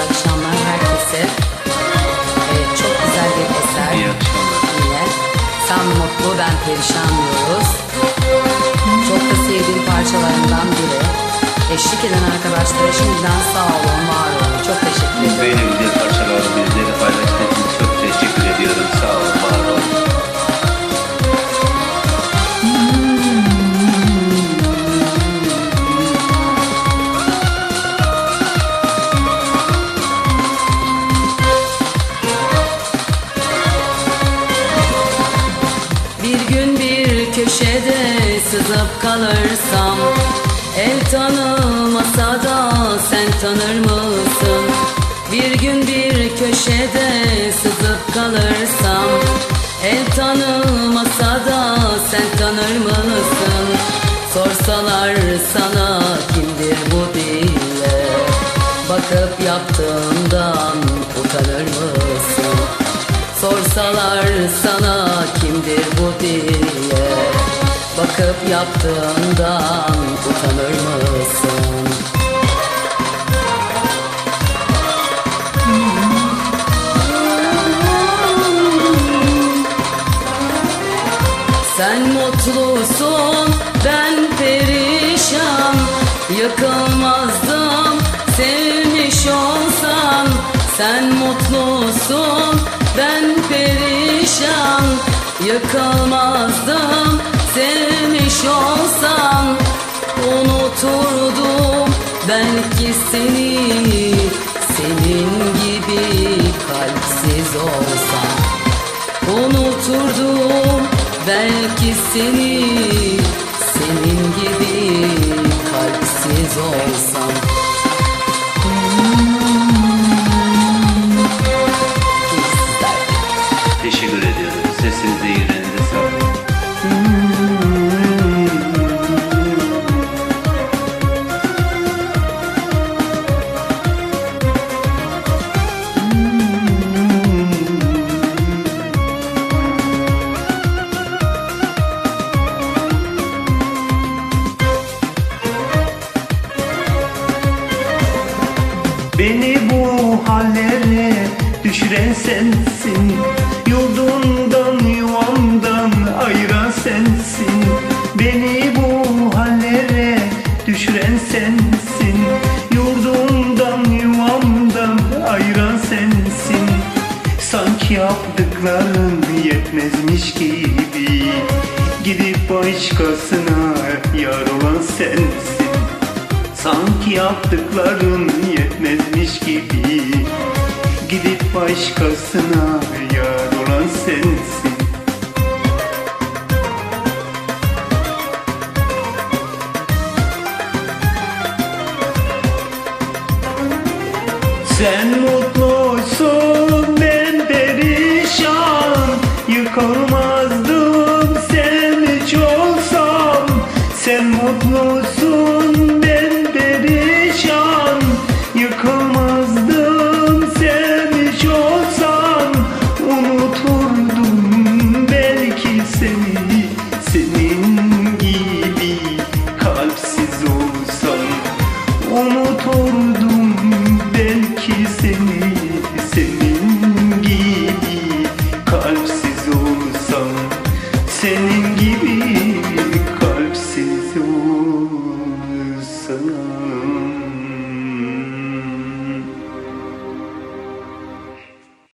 İyi akşamlar herkese. Evet, çok güzel bir eser. İyi akşamlar. Yine. Sen mutlu ben perişan diyoruz. Çok da sevdiğim parçalarından biri. Eşlik eden arkadaşlara şimdiden sağ olun, var olun. Çok teşekkür ederim. Güzel parçaları bizlerle Bir gün bir köşede sızıp kalırsam El tanımasa da sen tanır mısın? Bir gün bir köşede sızıp kalırsam El tanımasa da sen tanır mısın? Sorsalar sana kimdir bu diye Bakıp yaptığından utanır mısın? Sorsalar sana diye Bakıp yaptığından utanır mısın? Sen mutlusun ben perişan. Yıkılmazdım sevmiş olsan. Sen mutlusun ben perişan Yıkılmazdım sevmiş olsan Unuturdum. Belki seni Senin gibi kalpsiz olsam Unuturdum. Belki seni Senin gibi kalpsiz olsam Beni bu hallere düşüren sensin. Yurdumdan yuvamdan ayıran sensin. Beni bu hallere düşüren sensin. Yurdumdan yuvamdan ayıran sensin. Sanki yaptıkların yetmezmiş gibi. Gidip başkasına yar olan sensin Sanki yaptıkların yetmezmiş gibi. Gidip başkasına yar olan sensin. Sen mutluysun ben perişan. Yıkılmazdım sen hiç olsam Sen mutlusun sana.